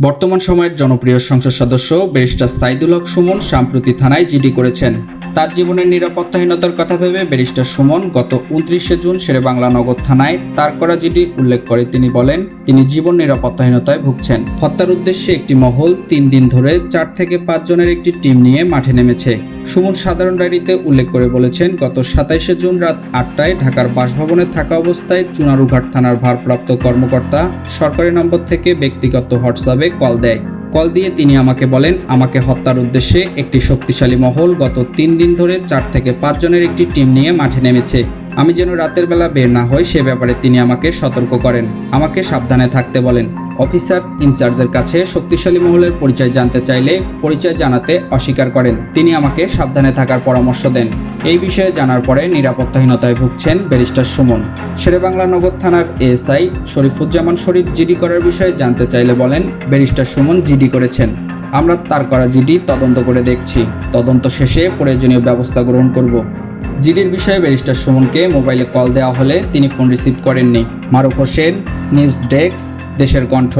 বর্তমান সময়ের জনপ্রিয় সংসদ সদস্য ব্যারিস্টার সাইদুল হক সুমন সাম্প্রতি থানায় জিডি করেছেন। তার জীবনের নিরাপত্তাহীনতার কথা ভেবে ব্যারিস্টার সুমন গত উনত্রিশে জুন শেরেবাংলা নগর থানায় তার করা জিডি উল্লেখ করে। তিনি বলেন, তিনি জীবন নিরাপত্তাহীনতায় ভুগছেন। হত্যার উদ্দেশ্যে একটি মহল তিন দিন ধরে চার থেকে পাঁচ জনের একটি টিম নিয়ে মাঠে নেমেছে। সুমন সাধারণ ডায়েরিতে উল্লেখ করে বলেছেন, গত সাতাইশে জুন রাত আটটায় ঢাকার বাসভবনে থাকা অবস্থায় চুনারুঘাট থানার ভারপ্রাপ্ত কর্মকর্তা সরকারি নম্বর থেকে ব্যক্তিগত হোয়াটসঅ্যাপে কল দেয়। কল দিয়ে তিনি আমাকে বলেন, আমাকে হত্যার উদ্দেশ্যে একটি শক্তিশালী মহল গত তিন দিন ধরে চার থেকে পাঁচ জনের একটি টিম নিয়ে মাঠে নেমেছে। আমি যেন রাতের বেলা বের না হই, সে ব্যাপারে তিনি আমাকে সতর্ক করেন। আমাকে সাবধানে থাকতে বলেন। অফিসার ইনচার্জের কাছে শক্তিশালী মহলের পরিচয় জানতে চাইলে পরিচয় জানাতে অস্বীকার করেন। তিনি আমাকে সাবধানে থাকার পরামর্শ দেন। এই বিষয়ে জানার পরে নিরাপত্তাহীনতায় ভুগছেন ব্যারিস্টার সুমন। শেরেবাংলা নগর থানার এএসআই শরীফুজ্জামান শরীফ জিডি করার বিষয়ে জানতে চাইলে বলেন, ব্যারিস্টার সুমন জিডি করেছেন। আমরা তার করা জিডি তদন্ত করে দেখছি। তদন্ত শেষে প্রয়োজনীয় ব্যবস্থা গ্রহণ করব। জিডির বিষয়ে ব্যারিস্টার সুমনকে মোবাইলে কল দেওয়া হলে তিনি ফোন রিসিভ করেননি। মারুফ হোসেন, নিউজ ডেস্ক, দেশের কণ্ঠ।